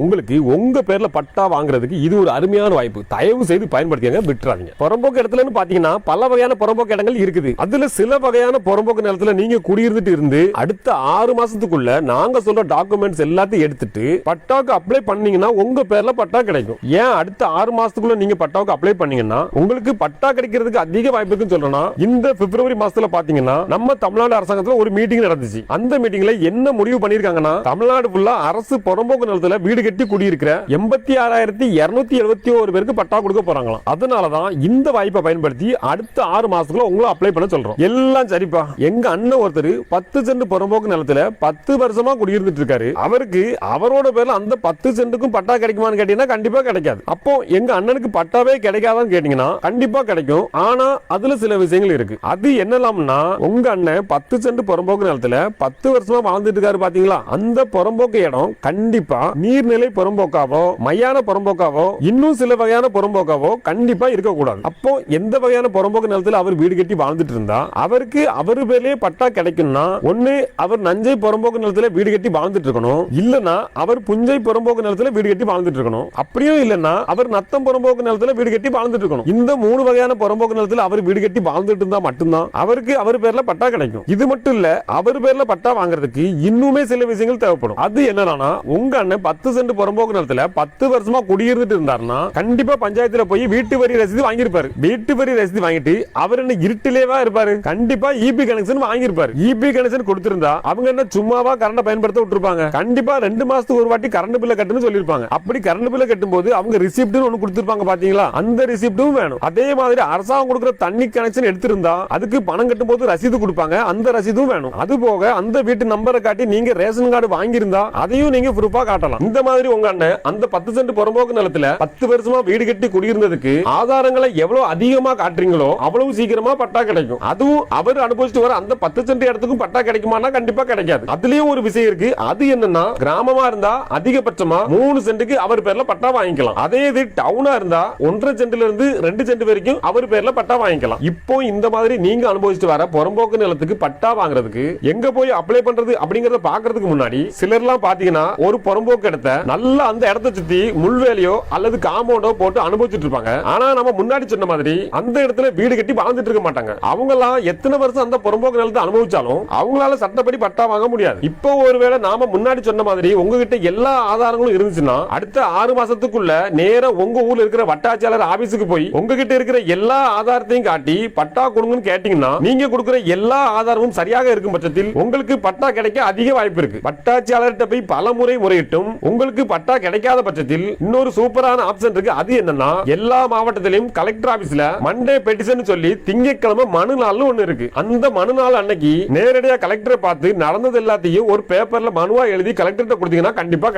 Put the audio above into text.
உங்களுக்கு உங்க பேர்ல பட்டா வாங்குறதுக்கு இது ஒரு அருமையான வாய்ப்பு. தயவு செய்து பயன்படுத்திங்க விட்டுறாதீங்க. புறம்போக்கு இடத்துலன்னு பாத்தீங்கன்னா பல வகையான புறம்போக்கு இடங்கள் இருக்குது. அதுல சில வகையான புறம்போக்கு நிலத்துல நீங்க குடியிருந்துட்டு இருந்து அடுத்த ஆறு மாசத்துக்குள்ள நாங்க சொல்ற டாக்குமெண்ட்ஸ் எல்லாத்தையும் எடுத்துட்டு பட்டாவுக்கு அப்ளை பண்ணீங்கன்னா உங்க பேர்ல பட்டா கிடைக்கும். ஏன் அடுத்த ஆறு மாசத்துக்குள்ள நீங்க பட்டாவுக்கு அப்ளை பண்ணீங்கன்னா உங்களுக்கு பட்டா கிடைக்கிறதுக்கு அதிக வாய்ப்பு இருக்குன்னு சொல்றேன்னா இந்த பிப்ரவரி மாசத்துல பாத்தீங்கன்னா நம்ம தமிழ்நாடு அரசாங்கத்துல ஒரு மீட்டிங் நடந்துச்சு. அந்த மீட்டிங்ல என்ன முடிவு பண்ணிருக்காங்கன்னா தமிழ்நாடு ஃபுல்லா அரசு புறம்போக்கு நிலத்துல வீடு கட்டி குடியிருக்கிற எண்பத்தி ஆறாயிரத்தி இருநூத்தி எழுபத்தி ஒரு பேருக்கு பட்டா கொடுக்க போறாங்களாம். அதனாலதான் இந்த வாய்ப்பை பயன்படுத்தி அடுத்த ஆறு மாசத்துக்குள்ள உங்களை அப்ளை பண்ண சொல்றோம். எல்லாம் சரிப்பா. எங்க அண்ணன் ஒருத்தர் பத்து சென்ட் புறம்போக்கு நிலத்துல பத்து வருஷமா குடியிருந்துட்டு இருக்காரு. அவருக்கு அவரோட பேர்ல அந்த பத்து சென்ட்டுக்கும் பட்டா கிடைக்குமான்னு கேட்டீங்கன்னா கண்டிப்பா கிடைக்காது. அப்போ எங்க அண்ணனுக்கு பட்டாவே கிடைக்காதான்னு கேட்டீங்கன்னா கண்டிப்பா கிடைக்கும். ஆனா அதுல சில விஷயங்கள் இருக்கு. அது என்னலாம்னா உங்க அண்ணன் பத்து சென்ட் புறம்போக்கு நிலத்துல பத்து வருஷமா வாழ்ந்துட்டு இருக்காரு பாத்தீங்களா? அந்த புறம்போக்கு இடம் கண்டிப்பா நீர் நீர்நிலை புறம்போக்காவோ மையான புறம்போக்காவோ இன்னும் சில வகையான புறம்போக்காவோ கண்டிப்பா இருக்கக்கூடாது. அப்போ எந்த வகையான புறம்போக்கு நிலத்துல அவர் வீடு கட்டி வாழ்ந்துட்டு இருந்தா அவருக்கு அவரு பேர்லயே பட்டா கிடைக்கும்னா ஒண்ணு அவர் நஞ்சை புறம்போக்கு நிலத்துல வீடு கட்டி வாழ்ந்துட்டு இருக்கணும். இல்லனா அவர் புஞ்சை புறம்போக்கு நிலத்துல வீடு கட்டி வாழ்ந்துட்டு இருக்கணும். அப்படியும் இல்லனா அவர் நத்தம் புறம்போக்கு நிலத்துல வீடு கட்டி வாழ்ந்துட்டு இருக்கணும். இந்த மூணு வகையான புறம்போக்கு நிலத்தில் அவர் வீடு கட்டி வாழ்ந்துட்டு இருந்தா மட்டும்தான் அவருக்கு அவர் பேர்ல பட்டா கிடைக்கும். இது மட்டும் இல்ல அவர் பேர்ல பட்டா வாங்குறதுக்கு இன்னுமே சில விஷயங்கள் தேவைப்படும். அது என்னன்னா உங்க அண்ணன் பத்து பர்சன்ட் புறம்போக்கு நிலத்துல பத்து வருஷமா குடியிருந்துட்டு இருந்தாருன்னா கண்டிப்பா பஞ்சாயத்துல போய் வீட்டு வரி ரசீது வாங்கியிருப்பாரு. வீட்டு வரி ரசீது வாங்கிட்டு அவர் என்ன இருட்டிலேவா இருப்பாரு? கண்டிப்பா இபி கனெக்ஷன் வாங்கியிருப்பாரு. இபி கனெக்ஷன் கொடுத்திருந்தா அவங்க என்ன சும்மாவா கரண்ட் பயன்படுத்த விட்டுருப்பாங்க? கண்டிப்பா ரெண்டு மாசத்துக்கு ஒரு வாட்டி கரண்ட் பில்ல கட்டுன்னு சொல்லியிருப்பாங்க. அப்படி கரண்ட் பில்ல கட்டும் போது அவங்க ரிசிப்ட்னு ஒன்னு கொடுத்திருப்பாங்க பாத்தீங்களா? அந்த ரிசிப்டும் வேணும். அதே மாதிரி அரசாங்கம் கொடுக்குற தண்ணி கனெக்ஷன் எடுத்திருந்தா அதுக்கு பணம் கட்டும் போது ரசீது கொடுப்பாங்க. அந்த ரசீதும் வேணும். அது போக அந்த வீட்டு நம்பரை காட்டி நீங்க ரேஷன் கார்டு வாங்கியிருந்தா அதையும் நீங்க ப்ரூஃபா காட்டலாம். இந்த மாதிரி உங்க அண்ணன் அந்த பத்து சென்ட் புறம்போக்கு நிலத்துல பத்து வருஷமா வீடு கட்டி குடியிருந்ததுக்கு ஆதாரங்களை எவ்வளவு அதிகமா காட்டுறீங்களோ அவ்வளவு சீக்கிரமா பட்டா கிடைக்கும். அதுவும் அவர் அனுபவிச்சுட்டு வர அந்த பத்து சென்ட் இடத்துக்கும் பட்டா கிடைக்குமானா கண்டிப்பா கிடைக்காது. அதுலயும் ஒரு விஷயம் இருக்கு. அது என்னன்னா கிராமமா இருந்தா அதிகபட்சமா மூணு சென்ட்டுக்கு அவர் பேர்ல பட்டா வாங்கிக்கலாம். அதே இது டவுனா இருந்தா ஒன்றரை சென்ட்ல இருந்து ரெண்டு சென்ட் வரைக்கும் அவர் பேர்ல பட்டா வாங்கிக்கலாம். இப்போ இந்த மாதிரி நீங்க அனுபவிச்சுட்டு வர புறம்போக்கு நிலத்துக்கு பட்டா வாங்குறதுக்கு எங்க போய் அப்ளை பண்றது அப்படிங்கறத பாக்குறதுக்கு முன்னாடி சிலர்லாம் பாத்தீங்கன்னா ஒரு புறம்போக்கு இடத்த நல்லா அந்த இடத்த சுத்தி முள்வேலியோ அல்லது காம்பவுண்டோ போட்டு அனுபவிச்சுட்டு இருப்பாங்க. ஆனா நம்ம முன்னாடி சொன்ன மாதிரி அந்த இடத்துல வீடு கட்டி வாழ்ந்துட்டு இருக்க மாட்டாங்க. அவங்க எல்லாம் எத்தனை வருஷம் அந்த புறம்போக்கு நிலத்தை அனுபவிச்சாலும் அவங்களால சட்டப்படி பட்டா வாங்க முடியாது. இப்போ ஒருவேளை நாம முன்னாடி சொன்ன மாதிரி உங்ககிட்ட எல்லா ஆதாரங்களும் இருந்துச்சுன்னா அடுத்த ஆறு மாசத்துக்குள்ள நேரம் உங்க ஊர்ல இருக்கிற வட்டாட்சியாளர் ஆபீஸுக்கு போய் உங்ககிட்ட இருக்கிற எல்லா ஆதாரத்தையும் காட்டி பட்டா கொடுங்கன்னு கேட்டீங்கன்னா நீங்க கொடுக்கிற எல்லா ஆதாரமும் சரியாக இருக்கும் பட்சத்தில் உங்களுக்கு பட்டா கிடைக்க அதிக வாய்ப்பு இருக்கு. வட்டாட்சியாளர்கிட்ட போய் பல முறை முறையிட்டும் உங்களுக்கு பட்டா கிடைக்காத பட்சத்தில் இன்னொரு சூப்பரான ஆப்ஷன் இருக்கு. அது என்னன்னா எல்லா மாவட்டத்திலும் கலெக்டர் ஆபீஸ்ல மண்டே பெட்டிஷன் சொல்லி திங்கட்கிழமை மனு நாள்னு ஒண்ணு இருக்கு. அந்த மனு நாள் அன்னைக்கு நேரடியா கலெக்டரை பார்த்து நடந்தது எல்லாத்தையும் ஒரு பேப்பர்ல மனுவா எழுதி கலெக்டர்கிட்ட கொடுத்தீங்கன்னா கண்டிப்பா